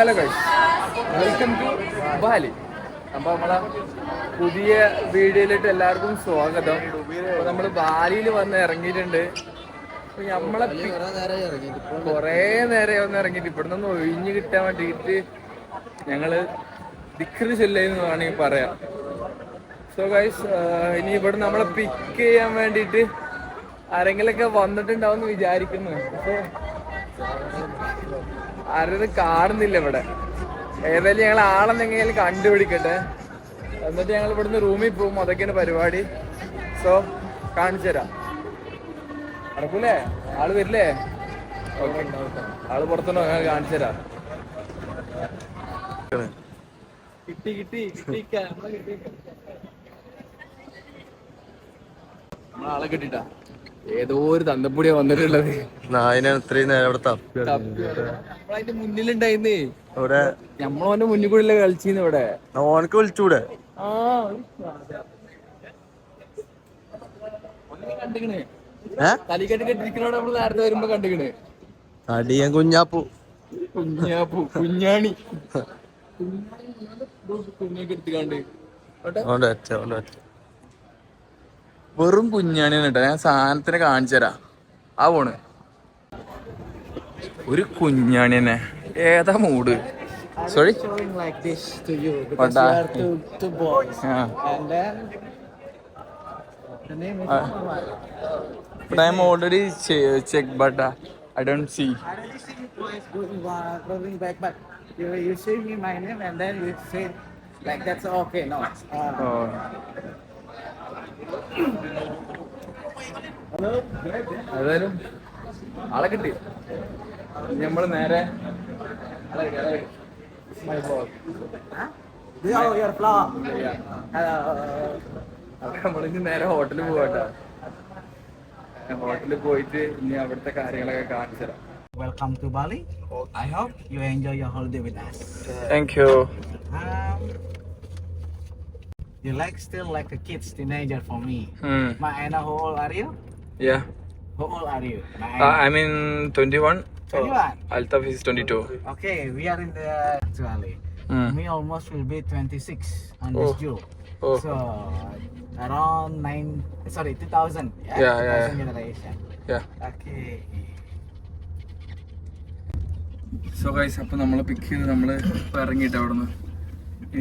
Hello guys welcome to Bali അപ്പൊ നമ്മളെ പുതിയ വീഡിയോയിലിട്ട് എല്ലാവർക്കും സ്വാഗതം. അപ്പോൾ നമ്മൾ ബാലിയിൽ വന്ന് ഇറങ്ങിയിട്ടുണ്ട്. അപ്പോൾ നമ്മളെ കുറേ നേരം വന്ന് ഇറങ്ങിയിട്ട്. ഇവിടെ നിന്ന് ഒഴിഞ്ഞു കിട്ടാൻ വേണ്ടിയിട്ട് ഞങ്ങൾ ദിക്കറി ചെല്ലെന്ന് വേണമെങ്കിൽ പറയാം. സോ ഗൈസ് ഇനി ഇവിടെ നമ്മളെ പിക്ക് ചെയ്യാൻ വേണ്ടിയിട്ട് ആരെങ്കിലൊക്കെ വന്നിട്ടുണ്ടാവും വിചാരിക്കുന്നു. പക്ഷേ ആരും കാണുന്നില്ല ഇവിടെ. ഏതായാലും ഞങ്ങൾ ആളെന്തെങ്കിലും കണ്ടുപിടിക്കട്ടെ. എന്നിട്ട് ഞങ്ങൾ ഇവിടുന്ന് റൂമിൽ പോകും. അതൊക്കെയാണ് പരിപാടി. സോ കാണിച്ചു തരാം. നടക്കൂലേ? ആൾ വരില്ലേ? ഓക്കെ ആൾ പുറത്തുണ്ടോ? ഞങ്ങൾ കാണിച്ചു തരാം. കിട്ടി കിട്ടി കിട്ടി നമ്മളാളെ കിട്ടിട്ടാ ഏതോ ഒരു തന്തപ്പൊടിയാ വന്നിട്ടുള്ളത്. നായനെ ഇത്രയും നേരം അവിടെ തപ്പി. നമ്മളതിന്റെ മുന്നിലുണ്ടായിരുന്നേ. അവിടെ? നമ്മളവന്റെ മുന്നിൽ കൂടെ കളിച്ചിരുന്നു ഇവിടെ. ഓനക്ക് വിളിച്ചൂടെ? തടിയൻ കുഞ്ഞാപ്പു. കുഞ്ഞാപ്പു കുഞ്ഞാണി. എടുത്തുകാണ്ട് ഒറ്റ ഒറ്റ. വെറും കുഞ്ഞാണിയാണ് കേട്ടോ ഞാൻ സാധനത്തിനെ കാണിച്ചു തരാം ആ പോണ് ഒരു കുഞ്ഞാണി തന്നെ ഏതാ mood sorry Uh, But I'm already che- checked, but uh, I don't see. I don't see you boys going uh, going back, but you you say me my name and then you say like that's okay. No. Uh, Oh. ഏതായാലും ആളെ കിട്ടി നമ്മൾ നേരെ oh. നമ്മളിനി നേരെ ഹോട്ടലിൽ പോകട്ടെ ഹോട്ടലിൽ പോയിട്ട് ഇനി അവിടുത്തെ കാര്യങ്ങളൊക്കെ കാണിച്ചു തരാം Welcome to Bali. I hope you enjoy your holiday with us. Thank you. Um, you like still like a kids teenager for me. Hmm. Maena, how old are you? Yeah How old are you? Maena. I mean twenty one 21. Althaf is twenty two Okay, we are in the actually. Hmm. Me almost will be 26 on Oh. this June. Oh. So around nine, sorry, 2000. Yeah, Yeah, yeah, 2000 generation. Yeah Okay. So guys അപ്പൊ നമ്മളെ pick ചെയ്ത് നമ്മള് ഇപ്പൊ ഇറങ്ങിയിട്ട് അവിടുന്ന് ഇനി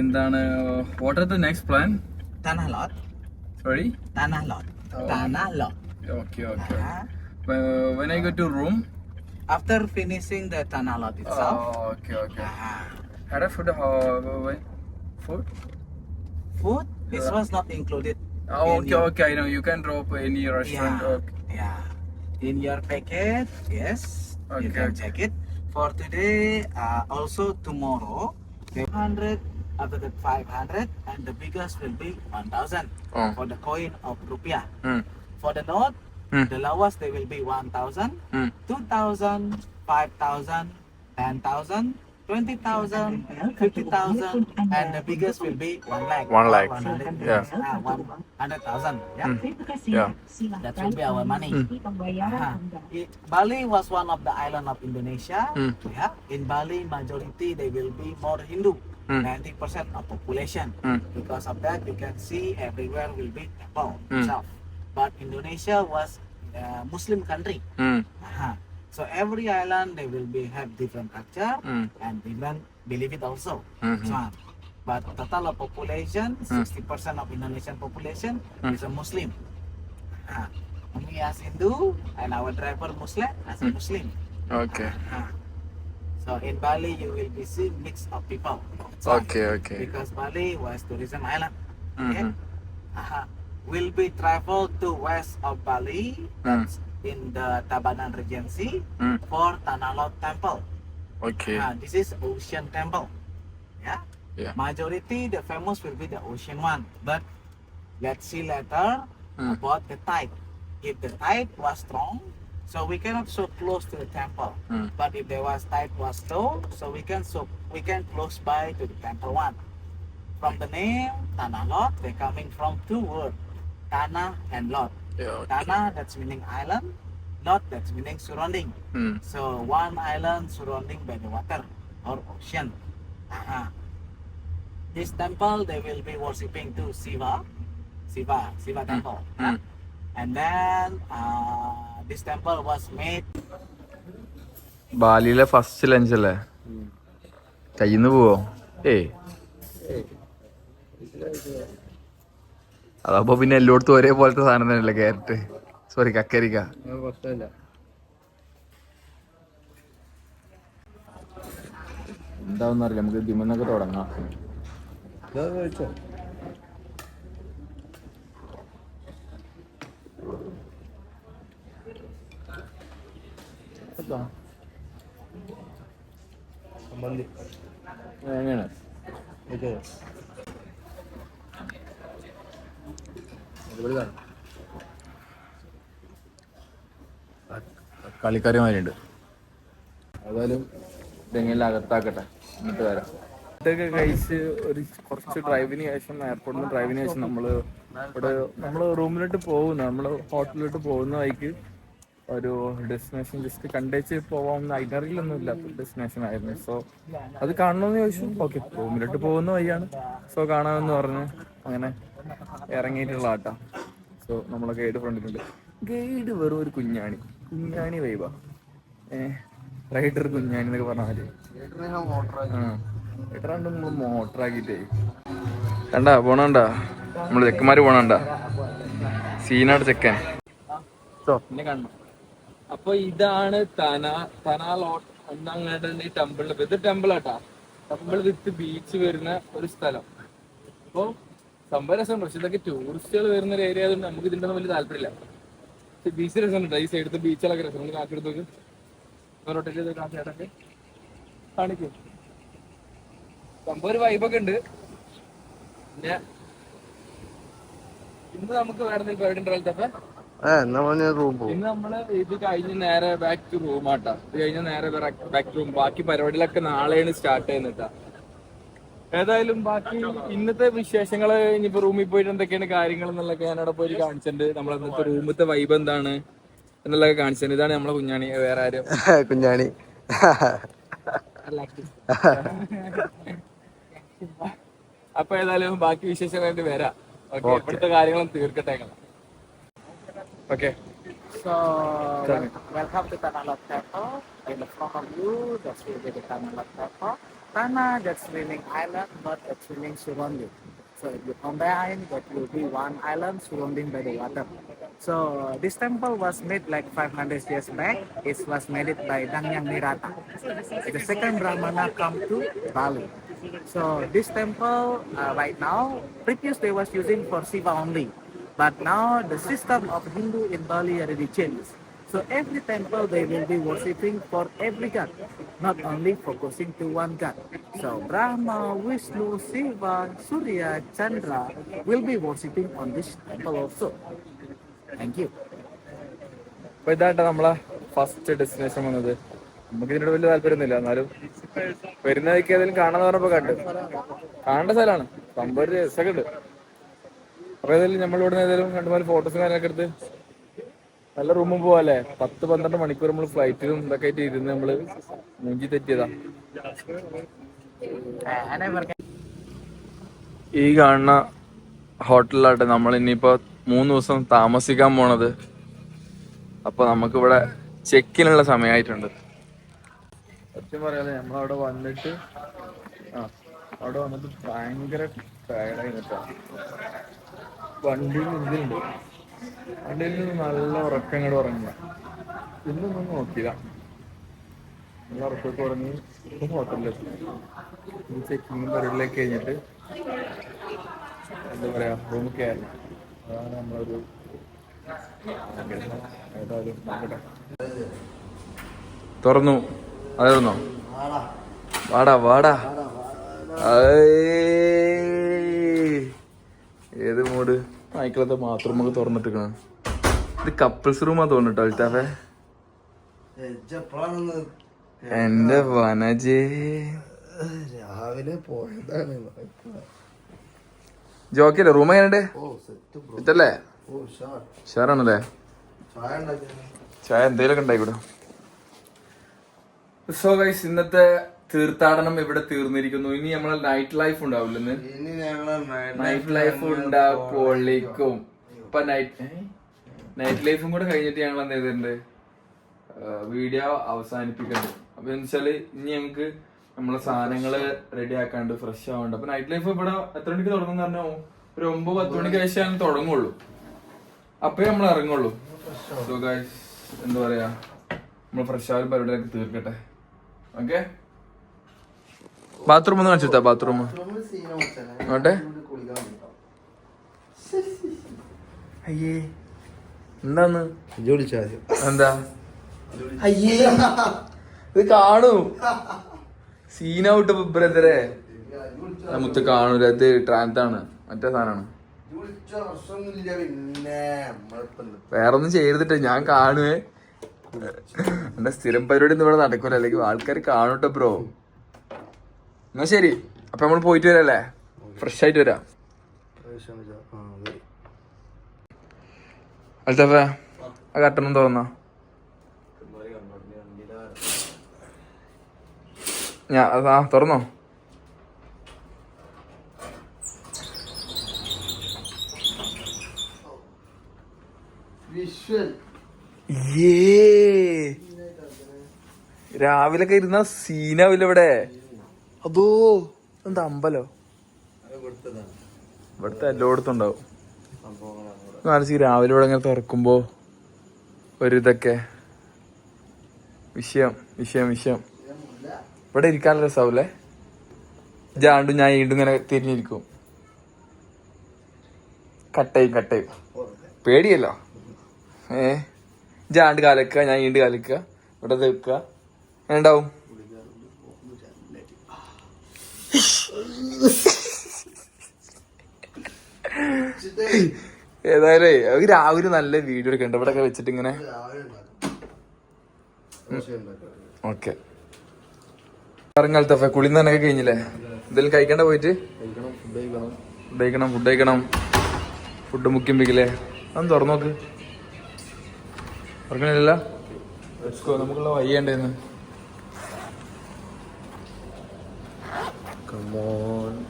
എന്താണ് what are the next plan Tanah Lot. Sorry Tanah Lot. Oh. Tanah Lot. Okay okay Ah. When I go to room After finishing the Tanah Lot itself. Okay okay ah, Had a food? Uh, food? food. This was not included. Oh, in okay, your- okay. I know you can drop any restaurant. Yeah. Okay. Yeah. In your packet, yes. You Okay, can okay. check it. For today, uh, also tomorrow, 500, after that 500, and the biggest will be 1000 Oh. for the coin of rupiah. Hmm. For the note, Hmm. the lowest they will be 1000, Hmm. 2000, 5000, 10000, 20,000, 50,000, and the biggest will be 1 lakh. One lakh. 100, Yeah. ah, 100,000. Yeah. Hmm. Yeah. That will be our money. Ah, Anda. it- Bali was one of the island of Indonesia. Hmm. Yeah. In Bali, majority they will be more Hindu. Hmm. 90% of population. Hmm. Because of that, you can see everywhere will be temple Hmm. itself. But Indonesia was a Muslim country. Hmm. Aha. So every island they will be have different culture Hmm. and different believe it also. Mhm. So, but total of population, Hmm. 60% of Indonesian population Hmm. is a Muslim. Ah, me as Hindu and our driver Muslim as a Hmm. Muslim. Okay. Ah. So in Bali you will be see mix of people. So, Okay. Okay. Because Bali was tourism island. Okay. Mhm. Aha. Will be travel to west of Bali. Hmm. That's in the Tabanan Regency Hmm. for Tanah Lot Temple. Okay. Ah, this is Ocean Temple. Yeah. Yeah. Majority the famous will be the Ocean one, but let's see later Hmm. about the tide. If the tide was strong, so we cannot so close to the temple. Hmm. But if there was tide was low, so we can so we can close by to the temple one. From the name Tanah Lot, they coming from two words, Tanah and Lot. Yeah. Okay. Tanah that's meaning island, Lot that's meaning surrounding. Hmm. So one island surrounding by the water or ocean. Uh-huh. This temple they will be worshipping to Shiva, Shiva, Shiva temple. mm. And then uh, this temple was made. ബാലിയിലെ first lunch അല്ലേ? കയ്യിന്ന് പോവോ? ഏയ്. അതപ്പോ പിന്നെ എല്ലായിടത്തും ഒരേപോലത്തെ സാധനം തന്നെയല്ലേ ക്യാരറ്റ് സോറി കക്കരിക്ക. എന്താവുന്ന അറിയില്ല നമുക്ക് ദിമെന്നൊക്കെ തുടങ്ങാം. എങ്ങനെയാണ് കളിക്കാരി മാരിയുണ്ട് ഏതായാലും ഇതെങ്ങനെ അകത്താക്കട്ടെ. എന്നിട്ട് വരാം. ഇതൊക്കെ കഴിച്ച് ഒരു കുറച്ച് ഡ്രൈവിന് ശേഷം എയർപോർട്ടിൽ നിന്ന് ഡ്രൈവിന് ശേഷം നമ്മൾ ഇവിടെ നമ്മൾ റൂമിലോട്ട് പോകുന്നു. നമ്മൾ ഹോട്ടലിലോട്ട് പോകുന്ന വഴിക്ക് ഒരു ഡെസ്റ്റിനേഷൻ ജസ്റ്റ് കണ്ടേച്ച് പോവാമെന്ന് ഐനറിയിലൊന്നും ഇല്ലാത്ത ഡെസ്റ്റിനേഷൻ ആയിരുന്നു. സോ അത് കാണണമെന്ന് ചോദിച്ചു. ഓക്കെ റൂമിലോട്ട് പോകുന്ന വഴിയാണ്. സോ കാണാമെന്ന് പറഞ്ഞ്. അങ്ങനെ ഇറങ്ങിയിട്ടുള്ള ആട്ടാ സോ നമ്മളെ ഗൈഡ് ഫ്രണ്ടിലുണ്ട്. ഗൈഡ് വെറും ഒരു കുഞ്ഞാണി. കുഞ്ഞാണി വൈബ ഏഹ് റൈഡർ കുഞ്ഞാണി എന്നൊക്കെ പറഞ്ഞാൽ എട്ടാണ്ട് നമ്മൾ മോട്ടറാക്കിട്ടേ കണ്ടാ പോണണ്ടാ? നമ്മൾ ചെക്കന്മാര് പോണണ്ടാ? സീനാട് ചെക്കൻ. സോ പിന്നെ കാണണം. അപ്പൊ ഇതാണ് തന തനാലോട്ട് എന്നങ്ങോട്ട് ഈ ടെമ്പിൾ ഇത് ടെമ്പിൾ ആട്ടാ. ടെമ്പിൾ വിത്ത് ബീച്ച് വരുന്ന ഒരു സ്ഥലം. അപ്പൊ സംഭവം രസമുണ്ട്. പക്ഷെ ഇതൊക്കെ ടൂറിസ്റ്റുകൾ വരുന്ന ഒരു ഏരിയ ആയതുകൊണ്ട് നമുക്ക് ഒന്നും വലിയ താല്പര്യമില്ല. പക്ഷെ ബീച്ച് രസമുണ്ട്. ഈ സൈഡത്തെ ബീച്ചുകളൊക്കെ രസം. കാക്കെടുത്തൊക്കെ റൊട്ടേറ്റ് ചെയ്ത് കാണിക്കും. സംഭവം ഒരു വൈബൊക്കെ ഉണ്ട്. പിന്നെ ഇന്ന് നമുക്ക് വേറെ എന്തെങ്കിലും പരിപാടി ഉണ്ടാവില്ല എന്നാ പറഞ്ഞ റൂം പോകും ഇന്ന് നമ്മൾ ഇത് കഴിഞ്ഞ് നേരെ ബാക്ക് ടു റൂം ആട്ടാ. ഇത് കഴിഞ്ഞ് നേരെ ബാക്ക് ടു റൂം ബാക്കി പരിപാടികളൊക്കെ നാളെയാണ് സ്റ്റാർട്ട് ചെയ്യുന്നിട്ടാ ഏതായാലും ബാക്കി ഇന്നത്തെ വിശേഷങ്ങൾ ഇനിയിപ്പോ റൂമിൽ പോയിട്ട് എന്തൊക്കെയാണ് കാര്യങ്ങൾ എന്നുള്ളൊക്കെ ഞാൻ അവിടെ പോയി കാണിച്ചിട്ടുണ്ട്. നമ്മളെ ഇന്നത്തെ റൂമത്തെ വൈബ് എന്താണ് എന്നുള്ളതൊക്കെ കാണിച്ചിട്ടുണ്ട്. ഇതാണ് നമ്മളെ കുഞ്ഞാണി വേറെ ആരും. കുഞ്ഞാണി. അപ്പൊ ഏതായാലും ബാക്കി വിശേഷങ്ങളായിട്ട് വരാം. ഓക്കെ ഇവിടുത്തെ കാര്യങ്ങളും തീർക്കട്ടെ Okay. So, welcome to Tanah Lot Temple. In the front of you, that's really the Tanah Lot Tepo. Tanah, that's swimming island, not a swimming surrounding. So if you combine, that will be one island surrounding by the water. So this temple was made like 500 years back. It was made by Dangyang Nirata, the second Brahmana come to Bali. So this temple uh, right now, previous they was using for Shiva only. But now the system of Hindu in Bali already changed. So every temple they will be worshipping for every god, not only focusing to one god. So Brahma, Vishnu, Shiva, Surya, Chandra will be worshipping on this temple also. Thank you. അപ്പൊ ഇതായിട്ട് നമ്മളെ first destination വന്നത് നമുക്ക് ഇതിനോട് വലിയ താല്പര്യമൊന്നുമില്ല എന്നാലും വരുന്നതൊക്കെ ഏതെങ്കിലും കാണാന്ന് പറഞ്ഞപ്പോ കണ്ടു കാണേണ്ട സ്ഥലമാണ് സംഭവം രസമൊക്കെ ഉണ്ട് അപ്പൊ ഏതായാലും നമ്മളിവിടെ ഏതായാലും രണ്ടു മൂന്ന് ഫോട്ടോസും കാര്യങ്ങളൊക്കെ എടുത്ത് നല്ല റൂമും പോവാല്ലേ? പത്ത് പന്ത്രണ്ട് മണിക്കൂർ നമ്മൾ ഫ്ലൈറ്റിലും ഇതൊക്കെ ആയിട്ട് ഇരുന്ന് നമ്മൾ മൂഞ്ചി തെറ്റിയതാ. ഈ കാണുന്ന ഹോട്ടലിലാട്ടെ നമ്മൾ ഇനിയിപ്പോ മൂന്ന് ദിവസം താമസിക്കാൻ പോണത്. അപ്പൊ നമുക്കിവിടെ ചെക്കിനുള്ള സമയമായിട്ടുണ്ട് സത്യം പറയാലേ നമ്മളവിടെ വന്നിട്ട് ആ അവിടെ വന്നിട്ട് ഭയങ്കര ടയർഡായി നിൽക്കാം വണ്ടിയിൽ നിന്നുണ്ട് വണ്ടിയിൽ നിന്ന് നല്ല ഉറക്കം ഇങ്ങോട്ട് ഉറങ്ങുക. ഇന്നൊന്നും നോക്കിയില്ല. നല്ല ഉറക്കമൊക്കെ ഉറങ്ങി ഹോട്ടലിലെത്തി ചെക്കിങ്ങും പരിപാടിയിലേക്ക് കഴിഞ്ഞിട്ട് എന്താ പറയാ റൂമിൽ കയറി അതാണ് നമ്മളൊരു ആഗ്രഹം. ഏതായാലും നോക്കട്ടെ തുറന്നു. അതായിരുന്നോ വാടാ. വാടാ. ഏത് മൂഡ്? നായ്ക്കളത്തെ ബാത്റൂം ഒക്കെ തുറന്നിട്ടിരിക്കണ. ഇത് കപ്പിൾസ് റൂമാ തോന്നിട്ടോ അൽത്താഫേ. എന്റെ വനജേ. രാവിലെ പോയതാണ്. ജോക്കിയല്ലേ റൂം എങ്ങനെയുണ്ട്? ഓ സെറ്റ് ഇതല്ലേ ഷെയറാണല്ലേ ചായ എന്തേലൊക്കെ ഉണ്ടായിക്കൂടെ സോ ഗൈസ് ഇന്നത്തെ തീർത്ഥാടനം ഇവിടെ തീർന്നിരിക്കുന്നു. ഇനി നമ്മളെ നൈറ്റ് ലൈഫ് ഉണ്ടാവില്ലെന്ന്? നൈറ്റ് ലൈഫ് ഉണ്ടാക്കുമ്പോഴേക്കും ഇപ്പൊ നൈറ്റ് നൈറ്റ് ലൈഫും കൂടെ കഴിഞ്ഞിട്ട് ഞങ്ങൾ എന്ത് ചെയ്തിട്ടുണ്ട്? വീഡിയോ അവസാനിപ്പിക്കുന്നുണ്ട് അപ്പൊ എന്ന് വെച്ചാൽ ഇനി ഞങ്ങക്ക് നമ്മളെ സാധനങ്ങൾ റെഡി ആക്കാണ്ട് ഫ്രഷ് ആവാണ്ട്. അപ്പൊ നൈറ്റ് ലൈഫ് ഇവിടെ എത്ര മണിക്ക് തുടങ്ങും പറഞ്ഞോ? ഒരു ഒമ്പത് പത്ത് മണിക്ക് ശേഷം തുടങ്ങുള്ളൂ. അപ്പേ നമ്മൾ ഇറങ്ങുള്ളൂ. എന്താ പറയാ? നമ്മൾ ഫ്രഷ് ആവും പരിപാടിയൊക്കെ തീർക്കട്ടെ. ഓക്കെ ബാത്റൂം ഒന്ന് കാണിച്ചിട്ടാ ബാത്റൂം നോട്ടെ അയ്യേ എന്താന്ന്? എന്താ? അയ്യേ ഇത് കാണൂ. സീനൗട്ട് ബ്രദറെ. നമുക്ക് കാണൂല ഇത് ട്രാൻസാണ് മറ്റേ സാധനമാണ്. വേറൊന്നും ചെയ്തിട്ട് ഞാൻ കാണുവേ. എന്റെ സ്ഥിരം പരിപാടി ഒന്നും ഇവിടെ നടക്കൂല അല്ലെങ്കിൽ ആൾക്കാർ കാണൂട്ടോ ബ്രോ എന്നാ ശരി. അപ്പൊ നമ്മൾ പോയിട്ട് വരല്ലേ? ഫ്രഷ് ആയിട്ട് വരാം. അൽത്തഫ ആ കട്ടണം തോന്നാ ഞാ ആ തുറന്നോ. രാവിലെ ഒക്കെ ഇരുന്ന സീനാവില്ല ഇവിടെ? അതോ എന്താ അമ്പലോ? ഇവിടുത്തെ എല്ലായിടത്തും ഉണ്ടാവും. കാണിച്ച് രാവിലെ ഇവിടെ ഇങ്ങനെ തുറക്കുമ്പോ ഒരു ഇതൊക്കെ വിഷയം വിഷയം വിഷയം. ഇവിടെ ഇരിക്കാനുള്ള രസാവൂലേ ജാണ്ടും ഞാൻ വീണ്ടും ഇങ്ങനെ തിരിഞ്ഞിരിക്കും. കട്ടയും കട്ടയും. പേടിയല്ലോ? ഏ? ജാണ്ട് കാലക്കുക ഞാൻ ഈണ്ട് കാലിക്കുക ഇവിടെ വെക്കുക ഉണ്ടാവും? ഏതായാലും അവർ രാവിലെ നല്ല വീഡിയോ എടുക്കണ്ട. ഇവിടെ ഒക്കെ വെച്ചിട്ട് ഇങ്ങനെ. ഓക്കെ. ഇറങ്ങാലത്തെ കുളി തന്നെ കഴിഞ്ഞില്ലേ? എന്തെങ്കിലും കഴിക്കണ്ട പോയിട്ട്? ഫുഡ് കഴിക്കണം ഫുഡ് കഴിക്കണം. ഫുഡ് മുക്കിമ്പിക്കില്ലേ അതൊന്ന് തുറന്നു നോക്ക്. ഉറങ്ങണില്ല നമുക്കുള്ള വയ്യണ്ടേന്ന്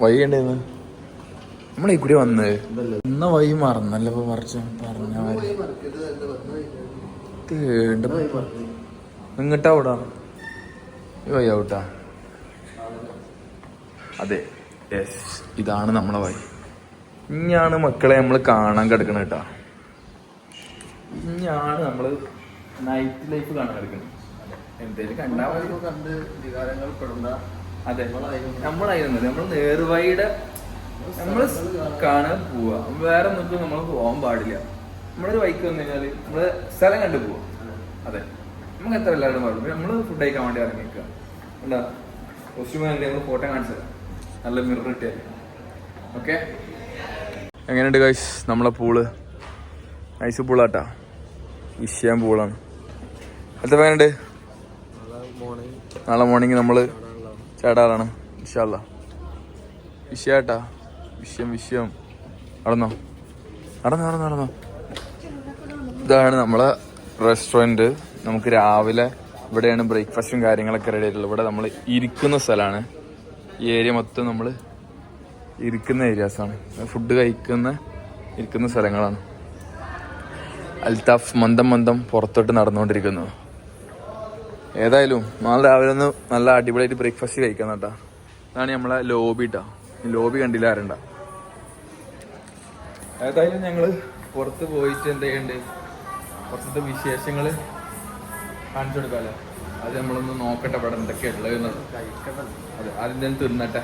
വയ്യണ്ടേന്ന് നമ്മളെ കൂടി വന്ന്. ഇന്ന വഴി മറന്നല്ലോ ഇപ്പൊ മറിച്ച പറഞ്ഞ തേണ്ട നിങ്ങട്ടാ ഈ വഴി ഔട്ടാ. അതെ. യെസ് ഇതാണ് നമ്മളെ വഴി ഇഞ്ഞാണ് മക്കളെ നമ്മൾ കാണാൻ കിടക്കണ കേട്ടാ ഇഞ്ഞാണ് നമ്മൾ നൈറ്റ് ലൈഫ് കാണാൻ കിടക്കുന്നത് എന്തേലും കണ്ടാ മതി. കണ്ട് വികാരങ്ങൾ പെടണ്ട അതെ. നമ്മളായിരുന്നു. നമ്മൾ നേർവഴിയുടെ നമ്മൾ കാണാൻ പോവാ. വേറെ നോക്കും നമ്മൾ പോകാൻ പാടില്ല. നമ്മളൊരു ബൈക്ക് വന്നു കഴിഞ്ഞാൽ നമ്മൾ സ്ഥലം കണ്ടു പോവാ. അതെ. നമുക്ക് എത്ര എല്ലാവരും പറഞ്ഞു നമ്മൾ ഫുഡ് കഴിക്കാൻ വേണ്ടി ഇറങ്ങി എന്താ കോസ്റ്റ്യൂം കണ്ടി നമ്മൾ ഫോട്ടോ കാണിച്ചത്. നല്ല മിറർ കിട്ടിയാൽ ഓക്കെ എങ്ങനെയുണ്ട് ഗൈസ് നമ്മളെ പൂൾ ഐസ് പൂളാട്ടാ വിഷയം പൂളാണ് അടുത്ത എങ്ങനെയുണ്ട് നാളെ മോർണിംഗ് നമ്മൾ ചാടാറാണ് വിശാല വിഷയാട്ടാ. വിഷയം വിഷയം. നടന്നോ? നടന്നോ നടന്നോ നടന്നോ? ഇതാണ് നമ്മളെ റെസ്റ്റോറന്റ് നമുക്ക് രാവിലെ ഇവിടെയാണ് ബ്രേക്ക്ഫാസ്റ്റും കാര്യങ്ങളൊക്കെ റെഡി ആയിട്ടുള്ളത്. ഇവിടെ നമ്മൾ ഇരിക്കുന്ന സ്ഥലമാണ് ഈ ഏരിയ മൊത്തം നമ്മൾ ഇരിക്കുന്ന ഏരിയാസാണ് ഫുഡ് കഴിക്കുന്ന ഇരിക്കുന്ന സ്ഥലങ്ങളാണ്. അൽതാഫ് മന്ദം മന്ദം പുറത്തോട്ട് നടന്നുകൊണ്ടിരിക്കുന്നു. ഏതായാലും നാളെ രാവിലെ ഒന്ന് നല്ല അടിപൊളിയായിട്ട് ബ്രേക്ക്ഫാസ്റ്റ് കഴിക്കാം കേട്ടാ. അതാണ് നമ്മളെ ലോബി കേട്ടോ ലോബി കണ്ടില്ല ആരണ്ട? ഏതായാലും ഞങ്ങൾ പുറത്ത് പോയിട്ട് എന്ത് ചെയ്യണ്ട് പുറത്തെ വിശേഷങ്ങൾ കാണിച്ചു കൊടുക്കാലോ. അത് നമ്മളൊന്ന് നോക്കട്ടെ ഇവിടെ എന്തൊക്കെയാ ഉള്ളത് എന്നുള്ളത്. അതെ ആദ്യം തന്നെ തിന്നട്ടെ.